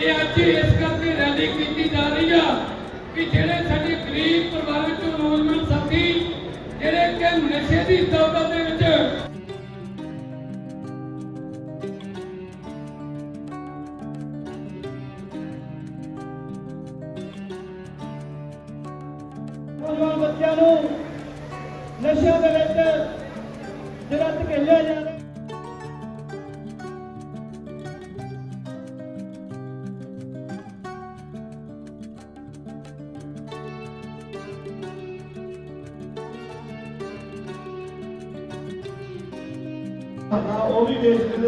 ਇਹ ਅੱਜ ਇਸ ਕਰਕੇ ਰੈਲੀ ਕੀਤੀ ਜਾ ਰਹੀ ਆ ਕਿ ਜਿਹੜੇ ਸਾਡੇ ਗਰੀਬ ਪਰਿਵਾਰ ਵਿੱਚੋਂ ਨੌਜਵਾਨ ਸਾਥੀ, ਜਿਹੜੇ ਕਿ ਨਸ਼ੇ ਦੀ ਦਲਦਲ ਦੇ ਵਿੱਚ ਨੌਜਵਾਨ ਬੱਚਿਆਂ ਨੂੰ ਨਸ਼ਿਆਂ ਦੇ ਵਿੱਚ ਜਿਹੜਾ ਧਕੇਲਿਆ ਜਾ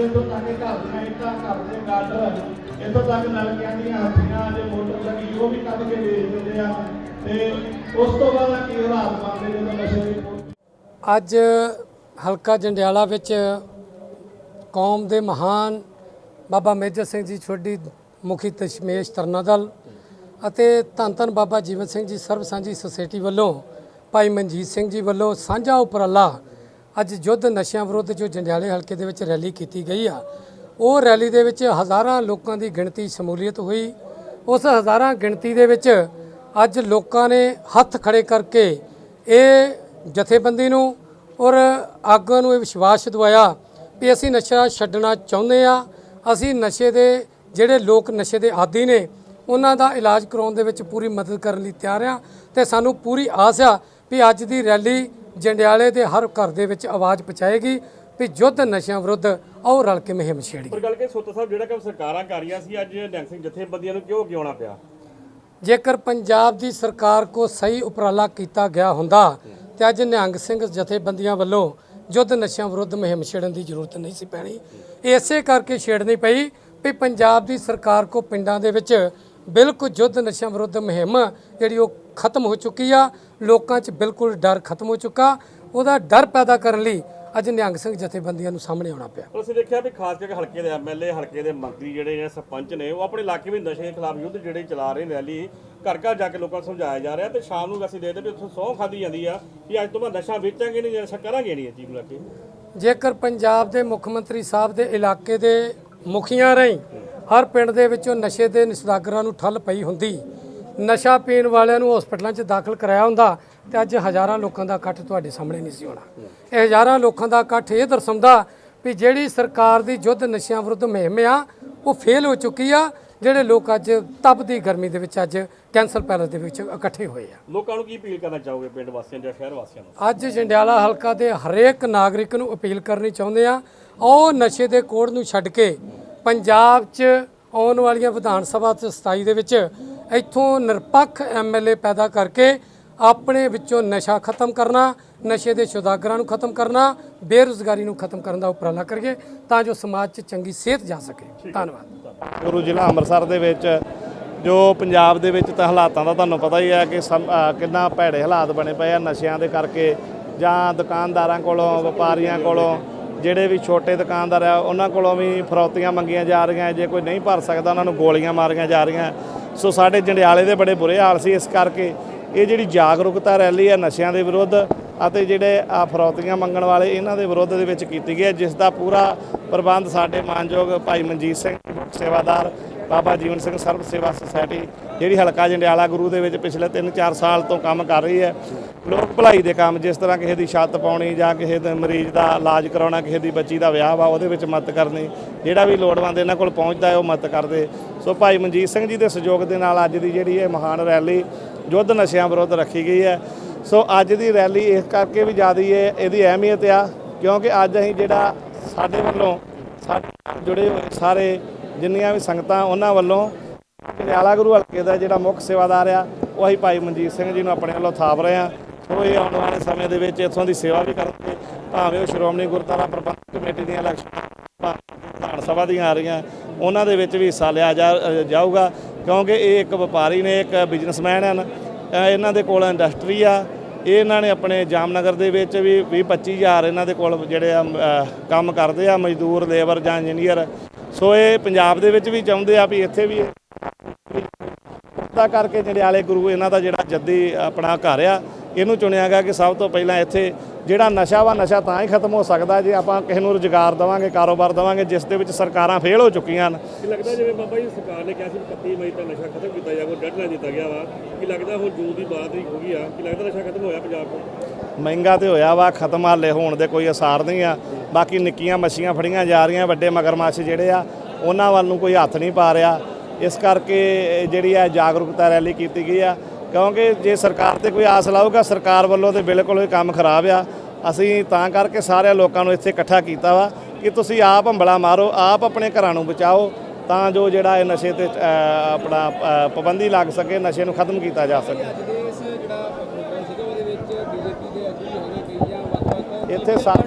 ਵੀ ਤੱਕ ਘਰ ਦੀਆਂ ਇੱਟਾਂ ਘਰ ਦੇ ਗਾਡਰ ਇੱਥੋਂ ਤੱਕ ਨਲਕਿਆਂ ਦੀਆਂ ਹੱਥੀਆਂ ਜੇ ਮੋਟਰ ਲੱਗੀ, ਉਹ ਵੀ ਕੱਢ ਕੇ ਵੇਚ ਦਿੰਦੇ ਆ। ਤੇ ਉਸ ਤੋਂ ਬਾਅਦ ਕੀ ਹਾਲਾਤ ਬਣਦੇ ਜਦੋਂ ਨਸ਼ੇ ਅੱਜ ਹਲਕਾ ਜੰਡਿਆਲਾ ਵਿੱਚ ਕੌਮ ਦੇ ਮਹਾਨ ਬਾਬਾ ਮੇਜਰ ਸਿੰਘ ਜੀ ਛੋਡੀ ਮੁਖੀ ਤਸ਼ਮੇਸ਼ ਤਰਨਾ ਦਲ ਅਤੇ ਧੰਨ ਧੰਨ ਬਾਬਾ ਜੀਵਨ ਸਿੰਘ ਜੀ ਸਰਬ ਸਾਂਝੀ ਸੁਸਾਇਟੀ ਵੱਲੋਂ ਭਾਈ ਮਨਜੀਤ ਸਿੰਘ ਜੀ ਵੱਲੋਂ ਸਾਂਝਾ ਉਪਰਾਲਾ ਅੱਜ ਯੁੱਧ ਨਸ਼ਿਆਂ ਵਿਰੁੱਧ ਜੋ ਜੰਡਿਆਲੇ ਹਲਕੇ ਦੇ ਵਿੱਚ ਰੈਲੀ ਕੀਤੀ ਗਈ ਆ, ਉਹ ਰੈਲੀ ਦੇ ਵਿੱਚ ਹਜ਼ਾਰਾਂ ਲੋਕਾਂ ਦੀ ਗਿਣਤੀ ਸ਼ਮੂਲੀਅਤ ਹੋਈ। ਉਸ ਹਜ਼ਾਰਾਂ ਗਿਣਤੀ ਦੇ ਵਿੱਚ ਅੱਜ ਲੋਕਾਂ ਨੇ ਹੱਥ ਖੜੇ ਕਰਕੇ ਇਹ ਜਥੇਬੰਦੀ ਨੂੰ ਔਰ ਆਗੂਆਂ ਨੂੰ ਇਹ ਵਿਸ਼ਵਾਸ ਦਿਵਾਇਆ ਵੀ ਅਸੀਂ ਨਸ਼ਾ ਛੱਡਣਾ ਚਾਹੁੰਦੇ ਆ, ਅਸੀਂ ਨਸ਼ੇ ਦੇ ਜਿਹੜੇ ਲੋਕ ਨਸ਼ੇ ਦੇ ਆਦੀ ਨੇ, ਉਹਨਾਂ ਦਾ ਇਲਾਜ ਕਰਾਉਣ ਦੇ ਵਿੱਚ ਪੂਰੀ ਮਦਦ ਕਰਨ ਲਈ ਤਿਆਰ ਆ ਤੇ ਸਾਨੂੰ ਪੂਰੀ ਆਸ ਆ ਵੀ ਅੱਜ ਦੀ ਰੈਲੀ ਜੰਡਿਆਲੇ ਦੇ ਹਰ ਘਰ ਦੇ ਵਿੱਚ ਆਵਾਜ਼ ਪਹੁੰਚਾਏਗੀ ਵੀ ਯੁੱਧ ਨਸ਼ਿਆਂ ਵਿਰੁੱਧ ਆਓ ਰਲ ਕੇ ਮੁਹਿੰਮ ਛੇੜੀ। ਪਰ ਗੱਲ ਕਿ ਸੋਤਾ ਸਾਹਿਬ ਜਿਹੜਾ ਕਿ ਸਰਕਾਰਾਂ ਕਰ ਰਹੀਆਂ ਸੀ ਅੱਜ ਨਿਹੰਗ ਸਿੰਘ ਜਥੇਬੰਦੀਆਂ ਨੂੰ ਕਿਉਂ ਗਿਆਉਣਾ ਪਿਆ? ਜੇਕਰ ਪੰਜਾਬ ਦੀ ਸਰਕਾਰ ਕੋ ਸਹੀ ਉਪਰਾਲਾ ਕੀਤਾ ਗਿਆ ਹੁੰਦਾ ਤੇ ਅੱਜ ਨਿਹੰਗ ਸਿੰਘ ਜਥੇਬੰਦੀਆਂ ਵੱਲੋਂ ਯੁੱਧ ਨਸ਼ਿਆਂ ਵਿਰੁੱਧ ਮੁਹਿੰਮ ਛੇੜਨ ਦੀ ਜ਼ਰੂਰਤ ਨਹੀਂ ਸੀ ਪੈਣੀ। ਇਸੇ ਕਰਕੇ ਛੇੜਨੀ ਪਈ ਵੀ ਪੰਜਾਬ ਦੀ ਸਰਕਾਰ ਕੋ ਪਿੰਡਾਂ ਦੇ ਵਿੱਚ ਬਿਲਕੁਲ ਯੁੱਧ ਨਸ਼ਿਆਂ ਵਿਰੁੱਧ ਮੁਹਿੰਮ ਜਿਹੜੀ ਉਹ ਖਤਮ ਹੋ ਚੁੱਕੀ ਆ। ਲੋਕਾਂ 'ਚ ਬਿਲਕੁਲ ਡਰ ਖਤਮ ਹੋ ਚੁੱਕਾ। ਉਹਦਾ ਡਰ ਪੈਦਾ ਕਰਨ ਲਈ ਅੱਜ ਨਿਹੰਗ ਸਿੰਘ ਜਥੇਬੰਦੀਆਂ ਨੂੰ ਸਾਹਮਣੇ ਆਉਣਾ ਪਿਆ। ਅਸੀਂ ਦੇਖਿਆ ਵੀ ਖਾਸ ਕਰਕੇ ਹਲਕੇ ਦੇ ਐਮਐਲਏ ਹਲਕੇ ਦੇ ਮੰਤਰੀ ਜਿਹੜੇ ਨੇ ਸਰਪੰਚ ਨੇ ਉਹ ਆਪਣੇ ਇਲਾਕੇ ਵਿੱਚ ਨਸ਼ੇ ਦੇ ਖਿਲਾਫ ਯੁੱਧ ਜਿਹੜੇ ਚਲਾ ਰਹੇ ਨੇ ਰੈਲੀ ਘਰ ਘਰ ਜਾ ਕੇ ਲੋਕਾਂ ਨੂੰ ਸਮਝਾਇਆ ਜਾ ਰਿਹਾ ਤੇ ਸ਼ਾਮ ਨੂੰ ਅਸੀਂ ਦੇਖਦੇ ਵੀ ਉੱਥੋਂ ਸਹੁੰ ਖਾਦੀ ਜਾਂਦੀ ਆ ਕਿ ਅੱਜ ਤੋਂ ਬਾਅਦ ਨਸ਼ਾ ਵੇਚਾਂਗੇ ਨਹੀਂ ਨਸ਼ਾ ਕਰਾਂਗੇ ਨਹੀਂ ਇਹ ਚੀਜ਼ ਨੂੰ ਲੈ ਕੇ। ਜੇਕਰ ਪੰਜਾਬ ਦੇ ਮੁੱਖ ਮੰਤਰੀ ਸਾਹਿਬ ਦੇ ਇਲਾਕੇ ਦੇ ਮੁਖੀਆਂ ਰਹੀ ਹਰ ਪਿੰਡ ਦੇ ਵਿੱਚੋਂ ਨਸ਼ੇ ਦੇ ਨਿਸ਼ਦਾਗਰਾਂ ਨੂੰ ਠੱਲ ਪਈ ਹੁੰਦੀ। ਨਸ਼ਾ ਪੀਣ ਵਾਲਿਆਂ ਨੂੰ ਹਸਪਤਾਲਾਂ 'ਚ ਦਾਖਲ ਕਰਾਇਆ ਹੁੰਦਾ ਤੇ ਅੱਜ ਹਜ਼ਾਰਾਂ ਲੋਕਾਂ ਦਾ ਇਕੱਠ ਤੁਹਾਡੇ ਸਾਹਮਣੇ ਨਹੀਂ ਸੀ ਹੋਣਾ। ਇਹ ਹਜ਼ਾਰਾਂ ਲੋਕਾਂ ਦਾ ਇਕੱਠ ਇਹ ਦਰਸਾਉਂਦਾ ਵੀ ਜਿਹੜੀ ਸਰਕਾਰ ਦੀ ਯੁੱਧ ਨਸ਼ਿਆਂ ਵਿਰੁੱਧ ਮੁਹਿੰਮ ਆ ਉਹ ਫੇਲ ਹੋ ਚੁੱਕੀ ਆ ਜਿਹੜੇ ਲੋਕ ਅੱਜ ਤਪਦੀ ਗਰਮੀ ਦੇ ਵਿੱਚ ਅੱਜ ਕੈਂਸਰ ਪੈਲਸ ਦੇ ਵਿੱਚ ਇਕੱਠੇ ਹੋਏ ਆ। ਲੋਕਾਂ ਨੂੰ ਕੀ ਅਪੀਲ ਕਰਨਾ ਚਾਹੋਗੇ ਪਿੰਡ ਵਾਸੀਆਂ ਜਾਂ ਸ਼ਹਿਰ ਵਾਸੀਆਂ ਨੂੰ? ਅੱਜ ਜੰਡਿਆਲਾ ਹਲਕਾ ਦੇ ਹਰੇਕ ਨਾਗਰਿਕ ਨੂੰ ਅਪੀਲ ਕਰਨੀ ਚਾਹੁੰਦੇ ਆ ਉਹ ਨਸ਼ੇ ਦੇ ਕੋੜ ਨੂੰ ਛੱਡ ਕੇ ਪੰਜਾਬ 'ਚ ਆਉਣ ਵਾਲੀਆਂ ਵਿਧਾਨ ਸਭਾ ਤੇ 27 ਦੇ ਵਿੱਚ ਇੱਥੋਂ ਨਿਰਪੱਖ ਐਮਐਲਏ ਪੈਦਾ ਕਰਕੇ ਆਪਣੇ ਵਿੱਚੋਂ ਨਸ਼ਾ ਖਤਮ ਕਰਨਾ ਨਸ਼ੇ ਦੇ ਸੁਦਾਗਰਾਂ ਨੂੰ ਖਤਮ ਕਰਨਾ ਬੇਰੁਜ਼ਗਾਰੀ ਨੂੰ ਖਤਮ ਕਰਨ ਦਾ ਉਪਰਾਲਾ ਕਰੀਏ ਤਾਂ ਜੋ ਸਮਾਜ 'ਚ ਚੰਗੀ ਸਿਹਤ ਜਾ ਸਕੇ। ਧੰਨਵਾਦ। ਗੁਰੂ ਜ਼ਿਲ੍ਹਾ ਅੰਮ੍ਰਿਤਸਰ ਦੇ ਵਿੱਚ ਜੋ ਪੰਜਾਬ ਦੇ ਵਿੱਚ ਤਾਂ ਹਾਲਾਤਾਂ ਦਾ ਤੁਹਾਨੂੰ ਪਤਾ ਹੀ ਹੈ ਕਿ ਕਿੰਨਾ ਭੈੜੇ ਹਾਲਾਤ ਬਣੇ ਪਏ ਆ ਨਸ਼ਿਆਂ ਦੇ ਕਰਕੇ ਜਾਂ ਦੁਕਾਨਦਾਰਾਂ ਕੋਲੋਂ ਵਪਾਰੀਆਂ ਕੋਲੋਂ ਜਿਹੜੇ ਵੀ ਛੋਟੇ ਦੁਕਾਨਦਾਰ ਆ, ਉਹਨਾਂ ਕੋਲੋਂ ਵੀ ਫਰੌਤੀਆਂ ਮੰਗੀਆਂ ਜਾ ਰਹੀਆਂ, ਜੇ ਕੋਈ ਨਹੀਂ ਭਰ ਸਕਦਾ, ਉਹਨਾਂ ਨੂੰ ਗੋਲੀਆਂ ਮਾਰੀਆਂ ਜਾ ਰਹੀਆਂ। ਸੋ ਸਾਡੇ ਜੰਡਿਆਲੇ ਦੇ ਬੜੇ ਬੁਰੇ ਹਾਲ ਸੀ ਇਸ ਕਰਕੇ ਇਹ ਜਿਹੜੀ ਜਾਗਰੂਕਤਾ ਰੈਲੀ ਆ ਨਸ਼ਿਆਂ ਦੇ ਵਿਰੁੱਧ ਅਤੇ ਜਿਹੜੇ ਆ ਫਰੌਤੀਆਂ ਮੰਗਣ ਵਾਲੇ, ਇਹਨਾਂ ਦੇ ਵਿਰੁੱਧ ਦੇ ਵਿੱਚ ਕੀਤੀ ਗਈ ਹੈ, ਜਿਸ ਦਾ ਪੂਰਾ ਪ੍ਰਬੰਧ ਸਾਡੇ ਮਾਨਯੋਗ ਭਾਈ ਮਨਜੀਤ ਸਿੰਘ ਸੇਵਾਦਾਰ ਬਾਬਾ ਜੀਵਨ ਸਿੰਘ ਸਰਬ ਸੇਵਾ ਸੁਸਾਇਟੀ ਜਿਹੜੀ ਹਲਕਾ ਜੰਡਿਆਲਾ ਗੁਰੂ ਦੇ ਵਿੱਚ ਪਿਛਲੇ 3-4 ਸਾਲ ਤੋਂ ਕੰਮ ਕਰ ਰਹੀ ਹੈ, ਲੋਕ ਭਲਾਈ ਦੇ ਕੰਮ, ਜਿਸ ਤਰ੍ਹਾਂ ਕਿਸੇ ਦੀ ਛੱਤ ਪਾਉਣੀ ਜਾਂ ਕਿਸੇ ਦੇ ਮਰੀਜ਼ ਦਾ ਇਲਾਜ ਕਰਾਉਣਾ, ਕਿਸੇ ਦੀ ਬੱਚੀ ਦਾ ਵਿਆਹ ਵਾ, ਉਹਦੇ ਵਿੱਚ ਮਦਦ ਕਰਨੀ, ਜਿਹੜਾ ਵੀ ਲੋੜਵੰਦ ਇਹਨਾਂ ਕੋਲ ਪਹੁੰਚਦਾ ਹੈ, ਉਹ ਮਦਦ ਕਰਦੇ। ਸੋ ਭਾਈ ਮਨਜੀਤ ਸਿੰਘ ਜੀ ਦੇ ਸਹਿਯੋਗ ਦੇ ਨਾਲ ਅੱਜ ਦੀ ਜਿਹੜੀ ਇਹ ਮਹਾਨ ਰੈਲੀ ਯੁੱਧ ਨਸ਼ਿਆਂ ਵਿਰੁੱਧ ਰੱਖੀ ਗਈ ਹੈ। ਸੋ ਅੱਜ ਦੀ ਰੈਲੀ ਇਸ ਕਰਕੇ ਵੀ ਜ਼ਿਆਦਾ ਹੈ, ਇਹਦੀ ਅਹਿਮੀਅਤ ਆ, ਕਿਉਂਕਿ ਅੱਜ ਅਸੀਂ ਜਿਹੜਾ ਸਾਡੇ ਵੱਲੋਂ ਸਾਡੇ ਨਾਲ ਜੁੜੇ ਹੋਏ ਸਾਰੇ ਜਿੰਨੀਆਂ ਵੀ ਸੰਗਤਾਂ, ਉਹਨਾਂ ਵੱਲੋਂ ਜੰਡਿਆਲਾ ਗੁਰੂ ਹਲਕੇ ਦਾ ਜਿਹੜਾ ਮੁੱਖ ਸੇਵਾਦਾਰ ਆ, ਉਹ ਅਸੀਂ ਭਾਈ ਮਨਜੀਤ ਸਿੰਘ ਜੀ ਨੂੰ ਆਪਣੇ ਵੱਲੋਂ ਥਾਪ ਰਹੇ ਆ ਸੋ ਇਹ ਆਉਣ ਵਾਲੇ ਸਮੇਂ ਦੇ ਵਿੱਚ ਇੱਥੋਂ ਦੀ ਸੇਵਾ ਵੀ ਕਰਨਗੇ ਭਾਵੇਂ ਉਹ ਸ਼੍ਰੋਮਣੀ ਗੁਰਦੁਆਰਾ ਪ੍ਰਬੰਧਕ ਕਮੇਟੀ ਦੀਆਂ ਇਲੈਕਸ਼ਨਾਂ, ਵਿਧਾਨ ਸਭਾ ਦੀਆਂ ਆ ਰਹੀਆਂ, ਉਹਨਾਂ ਦੇ ਵਿੱਚ ਵੀ ਹਿੱਸਾ ਲਿਆ ਜਾ, ਜਾਊਗਾ। ਕਿਉਂਕਿ ਇਹ ਇੱਕ ਵਪਾਰੀ ਨੇ, ਇੱਕ ਬਿਜ਼ਨਸਮੈਨ ਹਨ। ਇਹਨਾਂ ਦੇ ਕੋਲ ਇੰਡਸਟਰੀ ਆ। ਇਹ ਇਹਨਾਂ ਨੇ ਆਪਣੇ ਜਾਮਨਗਰ ਦੇ ਵਿੱਚ ਵੀ 20 25000 ਇਹਨਾਂ ਦੇ ਕੋਲ ਜਿਹੜੇ ਆ ਕੰਮ ਕਰਦੇ ਆ, ਮਜ਼ਦੂਰ, ਲੇਬਰ ਜਾਂ ਇੰਜੀਨੀਅਰ ਸੋ ਇਹ ਪੰਜਾਬ ਦੇ ਵਿੱਚ ਵੀ ਚਾਹੁੰਦੇ ਆ ਵੀ ਇੱਥੇ ਵੀ ਤਾਂ ਕਰਕੇ ਜੰਡਿਆਲੇ ਗੁਰੂ ਇਹਨਾਂ ਦਾ ਜਿਹੜਾ ਜੱਦੀ ਆਪਣਾ ਘਰ ਆ ਇਹਨੂੰ ਚੁਣਿਆ ਗਿਆ ਕਿ ਸਭ ਤੋਂ ਪਹਿਲਾਂ ਇੱਥੇ ਜਿਹੜਾ ਨਸ਼ਾ ਵਾ ਨਸ਼ਾ ਤਾਂ ਹੀ ਖਤਮ ਹੋ ਸਕਦਾ ਜੇ ਆਪਾਂ ਕਿਸੇ ਨੂੰ ਰੁਜ਼ਗਾਰ ਦੇਵਾਂਗੇ ਕਾਰੋਬਾਰ ਦੇਵਾਂਗੇ ਜਿਸ ਦੇ ਵਿੱਚ ਸਰਕਾਰਾਂ ਫੇਲ ਹੋ ਚੁੱਕੀਆਂ ਹਨ। ਕੀ ਲੱਗਦਾ ਜਿਵੇਂ ਬਾਬਾ ਜੀ ਸਰਕਾਰ ਨੇ ਕਿਹਾ ਸੀ ਵੀ 31 ਮਈ ਤੱਕ ਨਸ਼ਾ ਖਤਮ ਕੀਤਾ ਜਾਊਗਾ ਡੈਡਲਾਈਨ ਦਿੱਤਾ ਗਿਆ ਵਾ। ਕੀ ਲੱਗਦਾ ਹੁਣ ਜੂਨ ਦੀ 12 ਤਰੀਕ ਹੋ ਗਈ ਆ ਕੀ ਲੱਗਦਾ ਨਸ਼ਾ ਖਤਮ ਹੋਇਆ ਪੰਜਾਬ 'ਚ ਮਹਿੰਗਾ ਤੇ ਹੋਇਆ ਵਾ ਖਤਮ ਹਾਲੇ ਹੋਣ ਦੇ ਕੋਈ ਅਸਾਰ ਨਹੀਂ ਆ। ਬਾਕੀ ਨਿੱਕੀਆਂ ਮੱਛੀਆਂ ਫੜੀਆਂ ਜਾ ਰਹੀਆਂ ਵੱਡੇ ਮਗਰਮੱਛ ਜਿਹੜੇ ਆ ਉਹਨਾਂ ਵੱਲ ਨੂੰ ਕੋਈ ਹੱਥ ਨਹੀਂ ਪਾ ਰਿਹਾ। ਇਸ ਕਰਕੇ ਜਿਹੜੀ ਹੈ ਜਾਗਰੂਕਤਾ ਰੈਲੀ ਕੀਤੀ ਗਈ ਆ। ਕਿਉਂਕਿ ਜੇ ਸਰਕਾਰ ਤੇ ਕੋਈ ਆਸ ਲਾਊਗਾ, ਸਰਕਾਰ ਵੱਲੋਂ ਤੇ ਬਿਲਕੁਲ ਹੀ ਕੰਮ ਖਰਾਬ ਆ। ਅਸੀਂ ਤਾਂ ਕਰਕੇ ਸਾਰੇ ਲੋਕਾਂ ਨੂੰ ਇੱਥੇ ਇਕੱਠਾ ਕੀਤਾ ਵਾ ਕਿ ਤੁਸੀਂ ਆਪ ਹੰਬਲਾ ਮਾਰੋ, ਆਪ ਆਪਣੇ ਘਰਾਂ ਨੂੰ ਬਚਾਓ ਤਾਂ ਜੋ ਜਿਹੜਾ ਇਹ ਨਸ਼ੇ ਤੇ ਆਪਣਾ ਪਾਬੰਦੀ ਲੱਗ ਸਕੇ, ਨਸ਼ੇ ਨੂੰ ਖਤਮ ਕੀਤਾ ਜਾ ਸਕੇ। ਇੱਥੇ ਸਾ-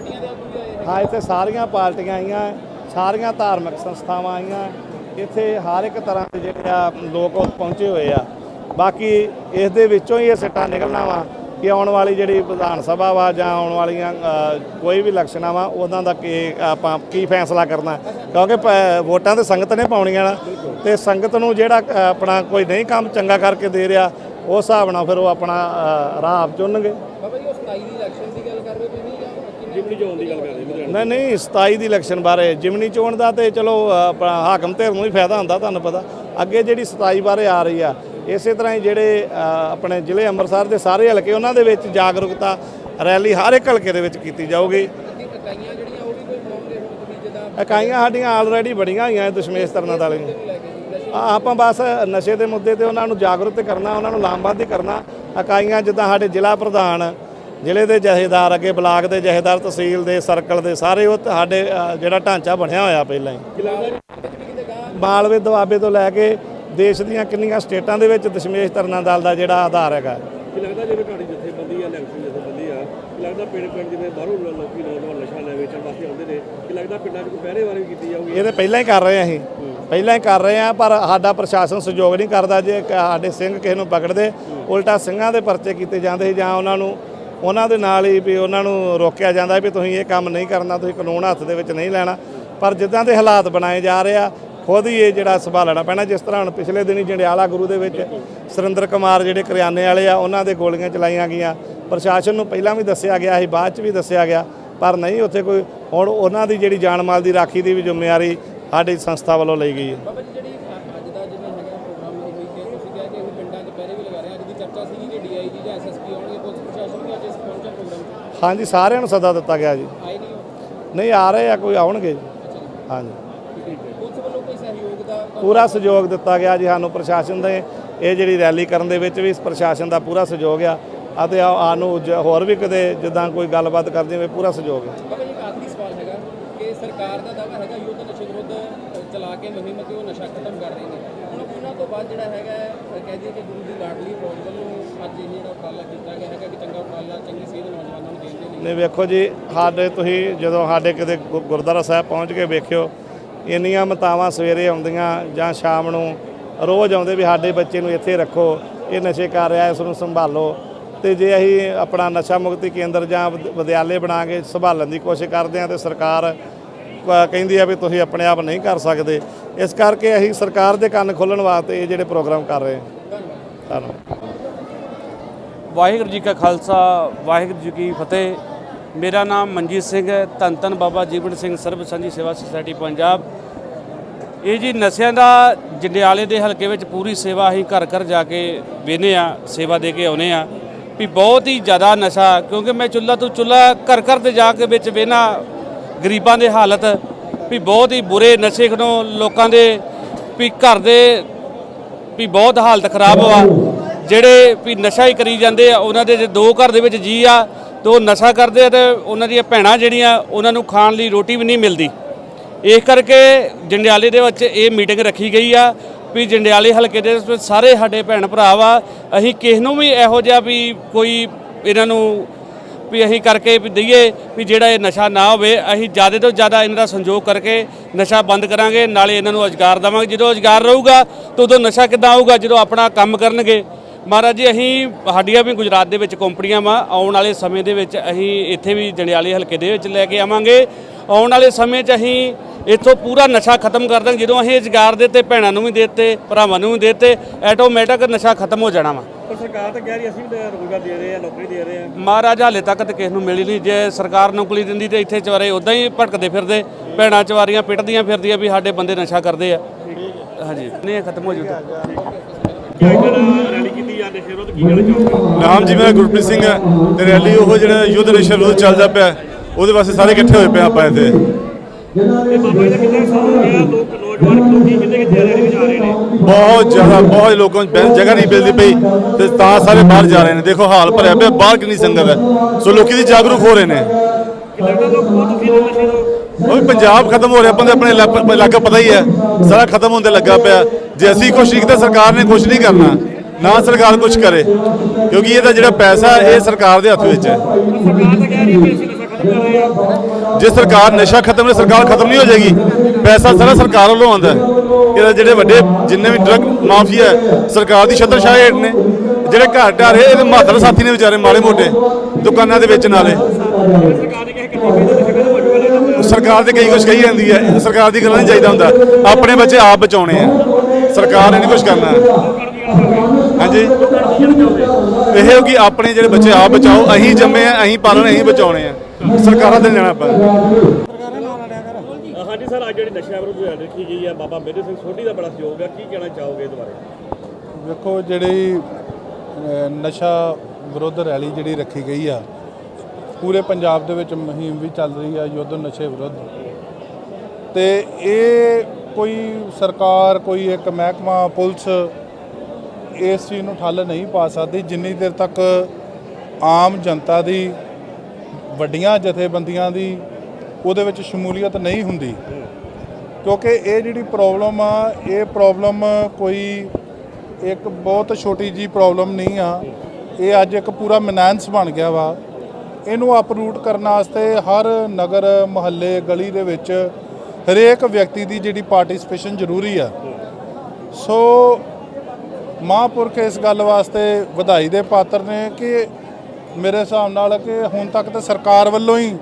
ਹਾਂ, ਇੱਥੇ ਸਾਰੀਆਂ ਪਾਰਟੀਆਂ ਆਈਆਂ, ਸਾਰੀਆਂ ਧਾਰਮਿਕ ਸੰਸਥਾਵਾਂ ਆਈਆਂ। ਇੱਥੇ ਹਰ ਇੱਕ ਤਰ੍ਹਾਂ ਦੇ ਜਿਹੜੇ ਆ ਲੋਕ ਉਹ ਪਹੁੰਚੇ ਹੋਏ ਆ। ਬਾਕੀ ਇਸ ਦੇ ਵਿੱਚੋਂ ਹੀ ਇਹ ਸਿੱਟਾ ਨਿਕਲਣਾ ਵਾ ਕਿ ਆਉਣ ਵਾਲੀ ਜਿਹੜੀ ਵਿਧਾਨ ਸਭਾ ਵਾ ਜਾਂ ਆਉਣ ਵਾਲੀਆਂ ਕੋਈ ਵੀ ਇਲੈਕਸ਼ਨਾਂ ਵਾ, ਉਹਨਾਂ ਦਾ ਕੀ, ਆਪਾਂ ਕੀ ਫੈਸਲਾ ਕਰਨਾ। ਕਿਉਂਕਿ ਪ- ਵੋਟਾਂ ਤੇ ਸੰਗਤ ਨੇ ਪਾਉਣੀਆਂ ਨਾ। ਤੇ ਸੰਗਤ ਨੂੰ ਜਿਹੜਾ ਆਪਣਾ ਕੋਈ ਨਹੀਂ ਕੰਮ ਚੰਗਾ ਕਰਕੇ ਦੇ ਰਿਹਾ, ਉਸ ਹਿਸਾਬ ਨਾਲ ਫਿਰ ਉਹ ਆਪਣਾ ਰਾਹ ਆਪ ਚੁਣਨਗੇ। ਜਿਮਨੀ ਚੋਣ ਦੀ ਗੱਲ ਕਰ ਰਹੇ ਲੁਧਿਆਣਾ ਨਹੀਂ ਨਹੀਂ 27 ਦੀ ਇਲੈਕਸ਼ਨ ਬਾਰੇ। ਜਿਮਨੀ ਚੋਣ ਦਾ ਤੇ ਚਲੋ ਆਪਣਾ ਹਾਕਮ ਧਿਰ ਨੂੰ ਹੀ ਫਾਇਦਾ ਹੁੰਦਾ ਤੁਹਾਨੂੰ ਪਤਾ। ਅੱਗੇ ਜਿਹੜੀ 27 ਬਾਰੇ ਆ ਰਹੀ ਆ ਇਸੇ ਤਰ੍ਹਾਂ ਹੀ ਜਿਹੜੇ ਆਪਣੇ ਜ਼ਿਲ੍ਹੇ ਅੰਮ੍ਰਿਤਸਰ ਦੇ ਸਾਰੇ ਹਲਕੇ ਉਹਨਾਂ ਦੇ ਵਿੱਚ ਜਾਗਰੂਕਤਾ ਰੈਲੀ ਹਰ ਇੱਕ ਹਲਕੇ ਦੇ ਵਿੱਚ ਕੀਤੀ ਜਾਊਗੀ। ਇਕਾਈਆਂ ਜਿਹੜੀਆਂ ਉਹ ਵੀ ਕੋਈ ਪਾਉਂਦੇ ਹੋ ਤੁਸੀਂ ਜਿੱਦਾਂ ਇਕਾਈਆਂ ਸਾਡੀਆਂ ਆਲਰੇਡੀ ਬੜੀਆਂ ਹੋਈਆਂ ਦਸ਼ਮੇਸ਼ ਤਰਨਾ ਵਾਲੇ ਨੂੰ। ਆਪਾਂ ਬਸ ਨਸ਼ੇ ਦੇ ਮੁੱਦੇ ਤੇ ਉਹਨਾਂ ਨੂੰ ਜਾਗਰੂਕ ਕਰਨਾ ਉਹਨਾਂ ਨੂੰ ਲਾਮਬੰਦ ਕਰਨਾ। ਇਕਾਈਆਂ ਜਿੱਦਾਂ ਸਾਡੇ ਜ਼ਿਲ੍ਹਾ ਪ੍ਰਧਾਨ ਜ਼ਿਲ੍ਹੇ ਦੇ ਜਥੇਦਾਰ ਅੱਗੇ ਬਲਾਕ ਦੇ ਜਥੇਦਾਰ ਤਹਿਸੀਲ ਦੇ ਸਰਕਲ ਦੇ ਸਾਰੇ ਉਹ ਸਾਡੇ ਜਿਹੜਾ ਢਾਂਚਾ ਬਣਿਆ ਹੋਇਆ ਪਹਿਲਾਂ ਹੀ। ਮਾਲਵੇ ਦੁਆਬੇ ਤੋਂ ਲੈ ਕੇ ਦੇਸ਼ ਦੀਆਂ ਕਿੰਨੀਆਂ ਸਟੇਟਾਂ ਦੇ ਵਿੱਚ ਦਸ਼ਮੇਸ਼ ਤਰਨਾ ਦਲ ਦਾ ਜਿਹੜਾ ਆਧਾਰ ਹੈਗਾ। ਕੀ ਲੱਗਦਾ ਜਿਵੇਂ ਤੁਹਾਡੀ ਜਥੇਬੰਦੀ ਆ ਇਲੈਕਸ਼ਨ ਜਥੇਬੰਦੀ ਆ ਕੀ ਲੱਗਦਾ ਪਿੰਡ ਪਿੰਡ ਜਿਵੇਂ ਬਾਹਰੋਂ ਲੋ- ਲੋਕੀ ਨੌਜਵਾਨ ਨਸ਼ਾ ਲੈ ਵੇਚਣ ਵਾਸਤੇ ਆਉਂਦੇ ਨੇ ਕੀ ਲੱਗਦਾ ਪਿੰਡਾਂ 'ਚ ਕੋਈ ਪਹਿਰੇ ਵਾਰੀ ਵੀ ਕੀਤੀ ਜਾਊਗੀ? ਇਹ ਤੇ ਪਹਿਲਾਂ ਹੀ ਕਰ ਰਹੇ ਆ ਅਸੀਂ। ਪਹਿਲਾਂ ਹੀ ਕਰ ਰਹੇ ਆ ਪਰ ਸਾਡਾ ਪ੍ਰਸ਼ਾਸਨ ਸਹਿਯੋਗ ਨਹੀਂ ਕਰਦਾ ਜੇ ਸਾਡੇ ਸਿੰਘ ਕਿਸੇ ਨੂੰ ਪਕੜਦੇ ਉਲਟਾ ਸਿੰਘਾਂ ਦੇ ਪਰਚੇ ਕੀਤੇ ਜਾਂਦੇ ਜਾਂ ਉਹਨਾਂ ਨੂੰ ਉਹਨਾਂ ਦੇ ਨਾਲ ਹੀ ਵੀ ਉਹਨਾਂ ਨੂੰ ਰੋਕਿਆ ਜਾਂਦਾ ਵੀ ਤੁਸੀਂ ਇਹ ਕੰਮ ਨਹੀਂ ਕਰਨਾ, ਤੁਸੀਂ ਕਾਨੂੰਨ ਹੱਥ ਦੇ ਵਿੱਚ ਨਹੀਂ ਲੈਣਾ। ਪਰ ਜਿੱਦਾਂ ਦੇ ਹਾਲਾਤ ਬਣਾਏ ਜਾ ਰਹੇ ਆ, ਖੁਦ ਹੀ ਇਹ ਜਿਹੜਾ ਸੰਭਾਲਣਾ ਪੈਣਾ, ਜਿਸ ਤਰ੍ਹਾਂ ਹੁਣ ਪਿਛਲੇ ਦਿਨੀ ਜੰਡਿਆਲਾ ਗੁਰੂ ਦੇ ਵਿੱਚ ਸੁਰਿੰਦਰ ਕੁਮਾਰ ਜਿਹੜੇ ਕਰਿਆਨੇ ਵਾਲੇ ਆ, ਉਹਨਾਂ ਦੇ ਗੋਲੀਆਂ ਚਲਾਈਆਂ ਗਈਆਂ। ਪ੍ਰਸ਼ਾਸਨ ਨੂੰ ਪਹਿਲਾਂ ਵੀ ਦੱਸਿਆ ਗਿਆ ਸੀ, ਬਾਅਦ ਚ ਵੀ ਦੱਸਿਆ ਗਿਆ, ਪਰ ਨਹੀਂ ਉੱਥੇ ਕੋਈ, ਹੁਣ ਉਹਨਾਂ ਦੀ ਜਿਹੜੀ ਜਾਨ ਮਾਲ ਦੀ ਰਾਖੀ ਦੀ ਵੀ ਜ਼ਿੰਮੇਵਾਰੀ ਸਾਡੀ ਸੰਸਥਾ ਵੱਲੋਂ ਲਈ ਗਈ ਹੈ ਬਾਬਾ ਜੀ ਜਿਹੜੀ ਅ- ਅੱਜ ਦਾ ਜਿਵੇਂ ਹੈਗਾ ਪ੍ਰੋਗਰਾਮ ਇਹ ਹੋਈ ਕਿ ਤੁਸੀਂ ਕਿਹਾ ਕਿ ਉਹ ਪਿੰਡਾਂ 'ਚ ਪਹਿਰੇ ਵੀ ਲਗਾ ਰਹੇ ਆ ਅੱਜ ਦੀ ਚਰਚਾ ਸੀਗੀ ਕਿ ਡੀਆਈਜੀ ਜਾਂ ਐਸਐਸਪੀ ਆਉਣਗੇ ਪੁਲਿਸ ਪ੍ਰਸ਼ਾਸਨ ਵੀ ਅੱਜ ਇਸ ਪਹੁੰਚਿਆ ਪ੍ਰੋਗਰਾਮ 'ਚ ਹਾਂਜੀ, ਸਾਰਿਆਂ ਨੂੰ ਸੱਦਾ ਦਿੱਤਾ ਗਿਆ ਜੀ। ਆਏ ਨਹੀਂ ਨਹੀਂ ਆ ਰਹੇ ਆ, ਕੋਈ ਆਉਣਗੇ ਜੀ। ਹਾਂਜੀ। ਪੁਲਿਸ ਵੱਲੋਂ ਕੋਈ ਸਹਿਯੋਗ ਦਾ ਪੂਰਾ ਸਹਿਯੋਗ ਦਿੱਤਾ ਗਿਆ ਜੀ ਸਾਨੂੰ ਪ੍ਰਸ਼ਾਸਨ ਦੇ। ਇਹ ਜਿਹੜੀ ਰੈਲੀ ਕਰਨ ਦੇ ਵਿੱਚ ਵੀ ਇਸ ਪ੍ਰਸ਼ਾਸਨ ਦਾ ਪੂਰਾ ਸਹਿਯੋਗ ਆ। ਅਤੇ ਆ- ਸਾਨੂੰ ਜ- ਹੋਰ ਵੀ ਕਿਤੇ ਜਿੱਦਾਂ ਕੋਈ ਗੱਲਬਾਤ ਕਰਦੇ ਹੋਵੇ, ਪੂਰਾ ਸਹਿਯੋਗ ਹੈ ਬਾਬਾ ਜੀ ਇੱਕ ਆਖਰੀ ਸਵਾਲ ਹੈਗਾ ਕਿ ਸਰਕਾਰ ਦਾ ਦਾਅਵਾ ਹੈਗਾ, ਯੁੱਧ ਨਸ਼ੇ ਵਿਰੁੱਧ ਚਲਾ ਕੇ ਮੁਹਿੰਮ ਤੇ ਉਹ ਨਸ਼ਾ ਖਤਮ ਕਰ ਰਹੇ ਨੇ। ਹੁਣ ਉਹਨਾਂ ਤੋਂ ਬਾਅਦ ਜਿਹੜਾ ਹੈਗਾ ਕਹਿ ਦਈਏ ਕਿ ਗੁਰੂ ਦੀ ਲਾਡਲੀ ਫੌਜ ਵੱਲੋਂ ਅੱਜ ਇਹ ਜਿਹੜਾ ਉਪਰਾਲਾ ਕੀਤਾ ਗਿਆ ਹੈਗਾ ਕਿ ਚੰਗਾ ਉਪਰਾਲਾ, ਚੰਗੀ ਸੇਧ ਨੌਜਵਾਨਾਂ ਨੂੰ ਦੇਣ ਦੇ ਨੇ ਵੇਖੋ ਜੀ, ਸਾਡੇ ਤੁਸੀਂ ਜਦੋਂ ਸਾਡੇ ਕਿਤੇ ਗੁਰਦੁਆਰਾ ਸਾਹਿਬ ਪਹੁੰਚ ਕੇ ਵੇਖਿਓ, ਇੰਨੀਆਂ ਮਤਾਵਾਂ ਸਵੇਰੇ ਆਉਂਦੀਆਂ ਜਾਂ ਸ਼ਾਮ ਨੂੰ, ਰੋਜ਼ ਆਉਂਦੇ ਵੀ ਸਾਡੇ ਬੱਚੇ ਨੂੰ ਇੱਥੇ ਰੱਖੋ, ਇਹ ਨਸ਼ੇ ਕਰ ਰਿਹਾ, ਇਸ ਨੂੰ ਸੰਭਾਲੋ। ਤੇ ਜੇ ਅਸੀਂ ਆਪਣਾ ਨਸ਼ਾ ਮੁਕਤੀ ਕੇਂਦਰ ਜਾਂ ਵਿਦ- ਵਿਦਿਆਲੇ ਬਣਾ ਕੇ ਸੰਭਾਲਣ ਦੀ ਕੋਸ਼ਿਸ਼ ਕਰਦੇ ਹਾਂ ਤੇ ਸਰਕਾਰ ਕ- ਕਹਿੰਦੀ ਆ ਵੀ ਤੁਸੀਂ ਆਪਣੇ ਆਪ ਨਹੀਂ ਕਰ ਸਕਦੇ। ਇਸ ਕਰਕੇ ਅਸੀਂ ਸਰਕਾਰ ਦੇ ਕੰਨ ਖੋਲਣ ਵਾਸਤੇ ਇਹ ਜਿਹੜੇ ਪ੍ਰੋਗਰਾਮ ਕਰ ਰਹੇ ਹਾਂ। ਧੰਨਵਾਦ। ਵਾਹਿਗੁਰੂ ਜੀ ਕਾ ਖਾਲਸਾ, ਵਾਹਿਗੁਰੂ ਜੀ ਕੀ ਫਤਿਹ। ਮੇਰਾ ਨਾਮ ਮਨਜੀਤ ਸਿੰਘ ਹੈ, ਧੰਨ ਧੰਨ ਬਾਬਾ ਜੀਵਨ ਸਿੰਘ ਸਰਬ ਸਾਂਝੀ ਸੇਵਾ ਸੁਸਾਇਟੀ ਪੰਜਾਬ। ਇਹ ਜੀ ਨਸ਼ਿਆਂ ਦਾ ਜੰਡਿਆਲੇ ਦੇ ਹਲਕੇ ਵਿੱਚ ਪੂਰੀ ਸੇਵਾ ਅਸੀਂ ਘਰ ਘਰ ਜਾ ਕੇ ਵੇਨੇ ਆ, ਸੇਵਾ ਦੇ ਕੇ ਆਉਨੇ ਆ। ਵੀ ਬਹੁਤ ਹੀ ਜ਼ਿਆਦਾ ਨਸ਼ਾ, ਕਿਉਂਕਿ ਮੈਂ ਚੁੱਲ੍ਹਾ ਤੋਂ ਚੁੱਲ੍ਹਾ ਘਰ ਘਰ ਤੇ ਜਾ ਕੇ ਵਿੱਚ ਵੇਨਾ ਗਰੀਬਾਂ ਦੇ ਹਾਲਤ ਵੀ ਬਹੁਤ ਹੀ ਬੁਰੇ, ਨਸ਼ੇ ਖਨੋਂ ਲੋਕਾਂ ਦੇ ਵੀ ਘਰ ਦੇ ਵੀ ਬਹੁਤ ਹਾਲਤ ਖਰਾਬ ਵਾ ਜਿਹੜੇ ਵੀ ਨਸ਼ਾ ਹੀ ਕਰੀ ਜਾਂਦੇ ਆ, ਉਹਨਾਂ ਦੇ ਜੇ ਦੋ ਘਰ ਦੇ ਵਿੱਚ ਜੀ ਆ, ਤੇ ਉਹ ਨਸ਼ਾ ਕਰਦੇ ਆ ਤੇ ਉਹਨਾਂ ਦੀਆਂ ਭੈਣਾਂ ਜਿਹੜੀਆਂ, ਉਹਨਾਂ ਨੂੰ ਖਾਣ ਲਈ ਰੋਟੀ ਵੀ ਨਹੀਂ ਮਿਲਦੀ। ਇਸ ਕਰਕੇ ਜੰਡਿਆਲੇ ਦੇ ਵਿੱਚ ਇਹ ਮੀਟਿੰਗ ਰੱਖੀ ਗਈ ਆ। ਵੀ ਜੰਡਿਆਲੇ ਹਲਕੇ ਦੇ ਸਾਰੇ ਸਾਡੇ ਭੈਣ ਭਰਾ ਵਾ, ਅਸੀਂ ਕਿਸ ਨੂੰ ਵੀ ਇਹੋ ਜਿਹਾ ਵੀ ਕੋਈ ਇਹਨਾਂ ਨੂੰ ਵੀ ਅਸੀਂ ਕਰਕੇ ਵੀ ਦਈਏ ਵੀ ਜਿਹੜਾ ਇਹ ਨਸ਼ਾ ਨਾ ਹੋਵੇ, ਅਸੀਂ ਜ਼ਿਆਦਾ ਤੋਂ ਜ਼ਿਆਦਾ ਇਹਨਾਂ ਦਾ ਸੰਯੋਗ ਕਰਕੇ ਨਸ਼ਾ ਬੰਦ ਕਰਾਂਗੇ, ਨਾਲੇ ਇਹਨਾਂ ਨੂੰ ਰੁਜ਼ਗਾਰ ਦੇਵਾਂਗੇ। ਜਦੋਂ ਰੁਜ਼ਗਾਰ ਰਹੂਗਾ ਤਾਂ ਉਦੋਂ ਨਸ਼ਾ ਕਿੱਦਾਂ ਆਊਗਾ? ਜਦੋਂ ਆਪਣਾ ਕੰਮ ਕਰਨਗੇ। ਮਹਾਰਾਜ ਜੀ, ਅਸੀਂ ਸਾਡੀਆਂ ਵੀ ਗੁਜਰਾਤ ਦੇ ਵਿੱਚ ਕੰਪਨੀਆਂ ਵਾ, ਆਉਣ ਵਾਲੇ ਸਮੇਂ ਦੇ ਵਿੱਚ ਅਸੀਂ ਇੱਥੇ ਵੀ ਜੰਡਿਆਲੇ ਹਲਕੇ ਦੇ ਵਿੱਚ ਲੈ ਕੇ ਆਵਾਂਗੇ। ਆਉਣ ਵਾਲੇ ਸਮੇਂ 'ਚ ਅਸੀਂ ਇੱਥੋਂ ਪੂਰਾ ਨਸ਼ਾ ਖਤਮ ਕਰ ਦਾਂਗੇ ਜਦੋਂ ਅਸੀਂ ਰੁਜ਼ਗਾਰ ਦਿੱਤੇ ਭੈਣਾਂ ਨੂੰ ਵੀ ਦਿੱਤੇ ਭਰਾਵਾਂ ਨੂੰ ਵੀ ਦਿੱਤੇ ਆਟੋਮੈਟਿਕ ਨਸ਼ਾ ਖਤਮ ਹੋ ਜਾਣਾ ਵਾ। ਪਰ ਸਰਕਾਰ ਤਾਂ ਕਹਿ ਰਹੀ ਅਸੀਂ ਵੀ ਤਾਂ ਰੋਜ਼ਗਾਰ ਦੇ ਰਹੇ ਆ ਨੌਕਰੀ ਦੇ ਰਹੇ ਆ ਮਹਾਰਾਜ ਹਾਲੇ ਤੱਕ ਤੇ ਕਿਸੇ ਨੂੰ ਮਿਲੀ ਨਹੀਂ। ਜੇ ਸਰਕਾਰ ਨੌਕਰੀ ਦਿੰਦੀ ਤੇ ਇੱਥੇ ਚਵਾਰੇ ਉਦਾਂ ਹੀ ਭਟਕਦੇ ਫਿਰਦੇ ਭੈਣਾਂ ਚਵਾਰੀਆਂ ਪਿੱਟਦੀਆਂ ਫਿਰਦੀਆਂ ਵੀ ਸਾਡੇ ਬੰਦੇ ਨਸ਼ਾ ਕਰਦੇ ਆ। ਹਾਂਜੀ। ਨਹੀਂ ਇਹ ਖਤਮ ਹੋ ਜੂ ਨਾਮ ਜੀ ਮੇਰਾ ਗੁਰਪ੍ਰੀਤ ਸਿੰਘ ਹੈ ਤੇ ਰੈਲੀ ਉਹ ਜਿਹੜਾ ਯੁੱਧ ਨਸ਼ਾ ਵਿਰੋਧ ਚੱਲਦਾ ਪਿਆ ਉਹਦੇ ਵਾਸਤੇ ਸਾਰੇ ਇਕੱਠੇ ਹੋਏ ਪਏ ਆਪਾਂ ਇੱਥੇ। ਇਹ ਬਾਬਾ ਜੀ ਦਾ ਕਿੰਨਾ ਸਾਲ ਹੋ ਗਿਆ ਲੋਕ ਨੌਜਵਾਨ ਲੋਕੀ ਕਿੰਨੇ ਕਿੱਥੇ ਰੈਲੀ ਵਿੱਚ ਆ ਰਹੇ ਨੇ। ਬਹੁਤ ਜ਼ਿਆਦਾ ਬਹੁਤ ਲੋਕਾਂ ਨੂੰ ਬਹਿਣ ਜਗ੍ਹਾ ਨਹੀਂ ਮਿਲਦੀ ਪਈ ਤੇ ਤਾਂ ਸਾਰੇ ਬਾਹਰ ਜਾ ਰਹੇ ਨੇ। ਦੇਖੋ ਹਾਲ ਭਰਿਆ ਪਿਆ ਬਾਹਰ ਕਿੰਨੀ ਸੰਗਤ ਹੈ। ਸੋ ਲੋਕੀ ਦੀ ਜਾਗਰੂਕ ਹੋ ਰਹੇ ਨੇ। ਕਿ ਲੱਗਦਾ ਲੋਕ ਬਹੁਤ ਦੁਖੀ ਨੇ ਨਸ਼ੇ ਤੋਂ। ਉਹ ਵੀ ਪੰਜਾਬ ਖਤਮ ਹੋ ਰਿਹਾ ਬੰਦੇ ਆਪਣੇ ਇਲਾਕਾ ਇਲਾਕਾ ਪਤਾ ਹੀ ਹੈ। ਸਾਰਾ ਖਤਮ ਹੁੰਦੇ ਲੱਗਾ ਪਿਆ। ਜੇ ਅਸੀਂ ਕੁਛ ਨਹੀਂ ਕੀਤਾ ਸਰਕਾਰ ਨੇ ਕੁਛ ਨਹੀਂ ਕਰਨਾ। ਨਾ ਸਰਕਾਰ ਕੁਛ ਕਰੇ। ਕਿਉਂਕਿ ਇਹਦਾ ਜਿਹੜਾ ਪੈਸਾ ਹੈ, ਇਹ ਸਰਕਾਰ ਦੇ ਹੱਥ ਵਿੱਚ ਹੈ। ਸਰਕਾਰ ਤਾਂ ਕਹਿ ਰਹੀ ਹੈ ਕਿ ਅਸੀਂ ਜੇ ਸਰਕਾਰ ਨਸ਼ਾ ਖਤਮ ਨੇ ਸਰਕਾਰ ਖਤਮ ਨਹੀਂ ਹੋ ਜਾਏਗੀ। ਪੈਸਾ ਸਾਰਾ ਸਰਕਾਰ ਵੱਲੋਂ ਆਉਂਦਾ ਹੈ। ਇਹਦਾ ਜਿਹੜੇ ਵੱਡੇ ਜਿੰਨੇ ਵੀ ਡਰਗ ਮਾਫੀਆ ਹੈ, ਸਰਕਾਰ ਦੀ ਛਤਰਛਾਇਆ ਹੇਠ ਨੇ। ਜਿਹੜੇ ਘਰ ਢਾਰੇ ਇਹਦੇ ਮਾਤਰ ਸਾਥੀ ਨੇ ਵਿਚਾਰੇ ਮਾੜੇ ਮੋਟੇ ਦੁਕਾਨਾਂ ਦੇ ਵਿੱਚ ਨਾਲੇ। ਸਰਕਾਰ ਨੇ ਤੇ ਕਈ ਕੁਝ ਕਹੀ ਜਾਂਦੀ ਹੈ ਸਰਕਾਰ ਦੀ ਗੱਲਾਂ ਨਹੀਂ ਚਾਹੀਦਾ ਹੁੰਦਾ। ਆਪਣੇ ਬੱਚੇ ਆਪ ਬਚਾਉਣੇ ਆ। ਸਰਕਾਰ ਨੇ ਨਹੀਂ ਕੁਝ ਕਰਨਾ। ਹਾਂਜੀ? ਇਹ ਕਿ ਆਪਣੇ ਜਿਹੜੇ ਬੱਚੇ ਆਪ ਬਚਾਓ ਅਸੀਂ ਜੰਮੇ ਆ ਅਸੀਂ ਪਾਲਣੇ ਅਸੀਂ ਬਚਾਉਣੇ ਆ। ਸਰਕਾਰਾਂ ਤੇ ਨੀ ਜਾਣਾ ਆਪਾਂ ਹਾਂਜੀ ਸਰ ਅੱਜ ਜਿਹੜੀ ਨਸ਼ਾ ਵਿਰੁੱਧ ਰੈਲੀ ਰੱਖੀ ਗਈ ਹੈ ਬਾਬਾ ਮੇਜਰ ਸਿੰਘ ਸੋਢੀ ਦਾ ਬੜਾ ਸਹਿਯੋਗ ਹੈ। ਕੀ ਕਹਿਣਾ ਚਾਹੋਗੇ ਇਸ ਬਾਰੇ? ਵੇਖੋ ਜਿਹੜੀ ਅਹ, ਨਸ਼ਾ ਵਿਰੁੱਧ ਰੈਲੀ ਜਿਹੜੀ ਰੱਖੀ ਗਈ ਆ ਪੂਰੇ ਪੰਜਾਬ ਦੇ ਵਿੱਚ ਮੁਹਿੰਮ ਵੀ ਚੱਲ ਰਹੀ ਆ ਯੁੱਧ ਨਸ਼ੇ ਵਿਰੁੱਧ। ਤੇ ਇਹ ਕੋਈ ਸਰਕਾਰ ਕੋਈ ਇੱਕ ਮਹਿਕਮਾ ਪੁਲਿਸ ਇਸ ਚੀਜ਼ ਨੂੰ ਠੱਲ ਨਹੀਂ ਪਾ ਸਕਦੀ ਜਿੰਨੀ ਦੇਰ ਤੱਕ ਆਮ ਜਨਤਾ ਦੀ ਵੱਡੀਆਂ ਜਥੇਬੰਦੀਆਂ ਦੀ ਉਹਦੇ ਵਿੱਚ ਸ਼ਮੂਲੀਅਤ ਨਹੀਂ ਹੁੰਦੀ। ਕਿਉਂਕਿ ਇਹ ਜਿਹੜੀ ਪ੍ਰੋਬਲਮ ਆ, ਇਹ ਪ੍ਰੋਬਲਮ ਕੋਈ ਇੱਕ ਬਹੁਤ ਛੋਟੀ ਜੀ ਪ੍ਰੋਬਲਮ ਨਹੀਂ ਆ। ਇਹ ਅੱਜ ਇੱਕ ਪੂਰਾ ਮਨਾਂਸ ਬਣ ਗਿਆ ਵਾ। ਇਹਨੂੰ ਅਪਰੂਟ ਕਰਨ ਵਾਸਤੇ ਹਰ ਨਗਰ, ਮੁਹੱਲੇ, ਗਲੀ ਦੇ ਵਿੱਚ ਹਰੇਕ ਵਿਅਕਤੀ ਦੀ ਜਿਹੜੀ ਪਾਰਟਿਸਿਪੇਸ਼ਨ ਜ਼ਰੂਰੀ ਆ। ਸੋ ਮਹਾਂਪੁਰਖ ਇਸ ਗੱਲ ਵਾਸਤੇ ਵਧਾਈ ਦੇ ਪਾਤਰ ਨੇ ਕਿ ਮੇਰੇ ਹਿਸਾਬ ਨਾਲ ਕਿ ਹੁਣ ਤੱਕ ਤਾਂ ਸਰਕਾਰ ਵੱਲੋਂ ਹੀ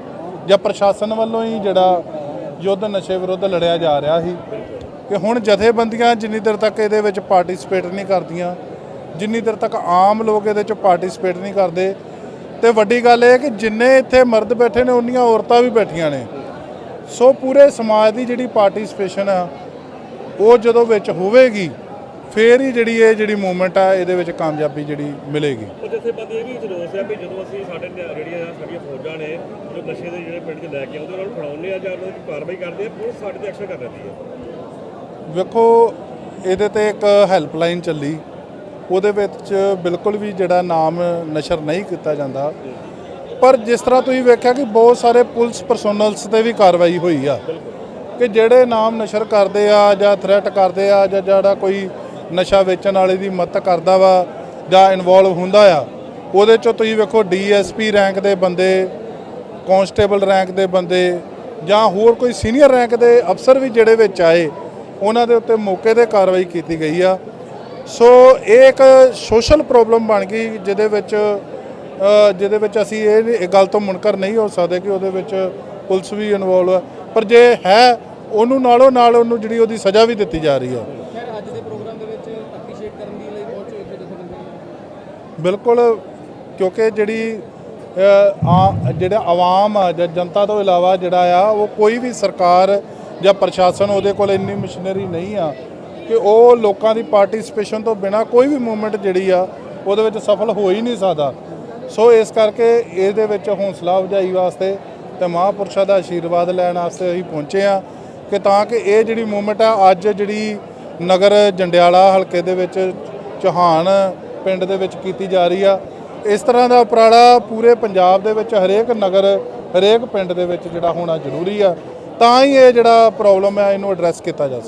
ਜਾਂ ਪ੍ਰਸ਼ਾਸਨ ਵੱਲੋਂ ਹੀ ਜਿਹੜਾ ਯੁੱਧ ਨਸ਼ੇ ਵਿਰੁੱਧ ਲੜਿਆ ਜਾ ਰਿਹਾ ਸੀ ਕਿ ਹੁਣ ਜਥੇਬੰਦੀਆਂ ਜਿੰਨੀ ਦੇਰ ਤੱਕ ਇਹਦੇ ਵਿੱਚ ਪਾਰਟਿਸਿਪੇਟ ਨਹੀਂ ਕਰਦੀਆਂ, ਜਿੰਨੀ ਦੇਰ ਤੱਕ ਆਮ ਲੋਕ ਇਹਦੇ ਵਿੱਚ ਪਾਰਟਿਸਿਪੇਟ ਨਹੀਂ ਕਰਦੇ, ਤੇ ਵੱਡੀ ਗੱਲ ਇਹ ਕਿ ਜਿੰਨੇ ਇੱਥੇ ਮਰਦ ਬੈਠੇ ਨੇ, ਉਨੀਆਂ ਔਰਤਾਂ ਵੀ ਬੈਠੀਆਂ ਨੇ। ਸੋ ਪੂਰੇ ਸਮਾਜ ਦੀ ਜਿਹੜੀ ਪਾਰਟਿਸਿਪੇਸ਼ਨ ਆ, ਉਹ ਜਦੋਂ ਵਿੱਚ ਹੋਵੇਗੀ ਫੇਰ ਹੀ ਜਿਹੜੀ ਇਹ ਜਿਹੜੀ ਮੂਵਮੈਂਟ ਆ ਇਹਦੇ ਵਿੱਚ ਕਾਮਯਾਬੀ ਜਿਹੜੀ ਮਿਲੇਗੀ। ਉਹ ਜਿੱਥੇ ਬੰਦੇ ਇਹ ਵੀ ਜਰੂਰ ਹੈ ਵੀ ਜਦੋਂ ਅਸੀਂ ਸਾਡੇ ਨਿਆ- ਜਿਹੜੀਆਂ ਸਾਡੀਆਂ ਫੌਜਾਂ ਨੇ ਜੋ ਨਸ਼ੇ ਦੇ ਜਿਹੜੇ ਪਿੰਡ 'ਚ ਲੈ ਕੇ ਆਉਂਦੇ ਉਹਨਾਂ ਨੂੰ ਫੜਾਉਂਦੇ ਆ ਜਾਂ ਉਹਨਾਂ ਦੀ ਕਾਰਵਾਈ ਕਰਦੇ ਆ ਪੁਲਿਸ ਸਾਡੇ ਤੇ ਐਕਸ਼ਨ ਕਰ ਰਹੀ ਹੈ। ਵੇਖੋ ਇਹਦੇ ਤੇ ਇੱਕ ਹੈਲਪਲਾਈਨ ਚੱਲੀ। ਉਹਦੇ ਵਿੱਚ ਬਿਲਕੁਲ ਵੀ ਜਿਹੜਾ ਨਾਮ ਨਸ਼ਰ ਨਹੀਂ ਕੀਤਾ ਜਾਂਦਾ। ਪਰ ਜਿਸ ਤਰ੍ਹਾਂ ਤੁਸੀਂ ਵੇਖਿਆ ਕਿ ਬਹੁਤ ਸਾਰੇ ਪੁਲਿਸ ਪਰਸੋਨਲਸ ਤੇ ਵੀ ਕਾਰਵਾਈ ਹੋਈ ਆ। ਕਿ ਜਿਹੜੇ ਨਾਮ ਨਸ਼ਰ ਕਰਦੇ ਆ ਜਾਂ ਥ੍ਰੈਟ ਕਰਦੇ ਆ ਜਾਂ ਜਿਹੜਾ ਕੋਈ ਨਸ਼ਾ ਵੇਚਣ ਵਾਲੇ ਦੀ ਮਦਦ ਕਰਦਾ ਵਾ ਜਾਂ ਇਨਵੋਲਵ ਹੁੰਦਾ ਆ, ਉਹਦੇ ਚੋਂ ਤੁਸੀਂ ਵੇਖੋ ਡੀਐਸਪੀ ਰੈਂਕ ਦੇ ਬੰਦੇ ਕਾਂਸਟੇਬਲ ਰੈਂਕ ਦੇ ਬੰਦੇ ਜਾਂ ਹੋਰ ਕੋਈ ਸੀਨੀਅਰ ਰੈਂਕ ਦੇ ਅਫਸਰ ਵੀ ਜਿਹੜੇ ਵਿੱਚ ਆਏ, ਉਹਨਾਂ ਦੇ ਉੱਤੇ ਮੌਕੇ ਤੇ ਕਾਰਵਾਈ ਕੀਤੀ ਗਈ ਆ। ਸੋ ਇਹ ਇੱਕ ਸੋਸ਼ਲ ਪ੍ਰੋਬਲਮ ਬਣ ਗਈ ਜਿਹਦੇ ਵਿੱਚ ਜਿਹਦੇ ਵਿੱਚ ਅਸੀਂ ਇਹ ਇਹ ਗੱਲ ਤੋਂ ਮੁਨਕਰ ਨਹੀਂ ਹੋ ਸਕਦੇ ਕਿ ਉਹਦੇ ਵਿੱਚ ਪੁਲਿਸ ਵੀ ਇਨਵੋਲਵ ਹੈ ਪਰ ਜੇ ਹੈ, ਉਹਨੂੰ ਨਾਲੋਂ ਨਾਲ ਉਹਨੂੰ ਜਿਹੜੀ ਉਹਦੀ ਸਜ਼ਾ ਵੀ ਦਿੱਤੀ ਜਾ ਰਹੀ ਹੈ ਖੈਰ ਅੱਜ ਦੇ ਪ੍ਰੋਗਰਾਮ ਦੇ ਵਿੱਚ ਅਪਰੀਸ਼ੀਏਟ ਕਰਨ ਦੀ ਲਈ ਪਹੁੰਚੋ ਇੱਥੇ ਜਥੇਬੰਦੀਆਂ ਬਿਲਕੁਲ, ਕਿਉਂਕਿ ਜਿਹੜੀ ਆ, ਜਿਹੜਾ ਆਵਾਮ ਆ, ਜਾਂ ਜਨਤਾ ਤੋਂ ਇਲਾਵਾ ਜਿਹੜਾ ਆ, ਉਹ ਕੋਈ ਵੀ ਸਰਕਾਰ ਜਾਂ ਪ੍ਰਸ਼ਾਸਨ ਉਹਦੇ ਕੋਲ ਇੰਨੀ ਮਸ਼ੀਨਰੀ ਨਹੀਂ ਆ ਕਿ ਉਹ ਲੋਕਾਂ ਦੀ ਪਾਰਟਿਸਿਪੇਸ਼ਨ ਤੋਂ ਬਿਨਾ ਕੋਈ ਵੀ ਮੂਵਮੈਂਟ ਜਿਹੜੀ ਆ, ਉਹਦੇ ਵਿੱਚ ਸਫਲ ਹੋ ਹੀ ਨਹੀਂ ਸਕਦਾ। ਸੋ ਇਸ ਕਰਕੇ ਇਹਦੇ ਵਿੱਚ ਹੌਸਲਾ ਅਫਜ਼ਾਈ ਵਾਸਤੇ ਤੇ ਮਹਾਂਪੁਰਸ਼ਾਂ ਦਾ ਆਸ਼ੀਰਵਾਦ ਲੈਣ ਵਾਸਤੇ ਅਸੀਂ ਪਹੁੰਚੇ ਆ ਕਿ ਤਾਂ ਕਿ ਇਹ ਜਿਹੜੀ ਮੂਵਮੈਂਟ ਆ, ਅੱਜ ਜਿਹੜੀ ਨਗਰ ਜੰਡਿਆਲਾ ਹਲਕੇ ਦੇ ਵਿੱਚ ਚੌਹਾਨ ਪਿੰਡ ਦੇ ਵਿੱਚ ਕੀਤੀ ਜਾ ਰਹੀ ਆ। ਇਸ ਤਰ੍ਹਾਂ ਦਾ ਉਪਰਾਲਾ ਪੂਰੇ ਪੰਜਾਬ ਦੇ ਵਿੱਚ ਹਰੇਕ ਨਗਰ, ਹਰੇਕ ਪਿੰਡ ਦੇ ਵਿੱਚ ਜਿਹੜਾ ਹੋਣਾ ਜ਼ਰੂਰੀ ਆ। ਤਾਂ ਹੀ ਇਹ ਜਿਹੜਾ ਪ੍ਰੋਬਲਮ ਹੈ ਇਹਨੂੰ ਐਡਰੈਸ ਕੀਤਾ ਜਾ ਸਕਦਾ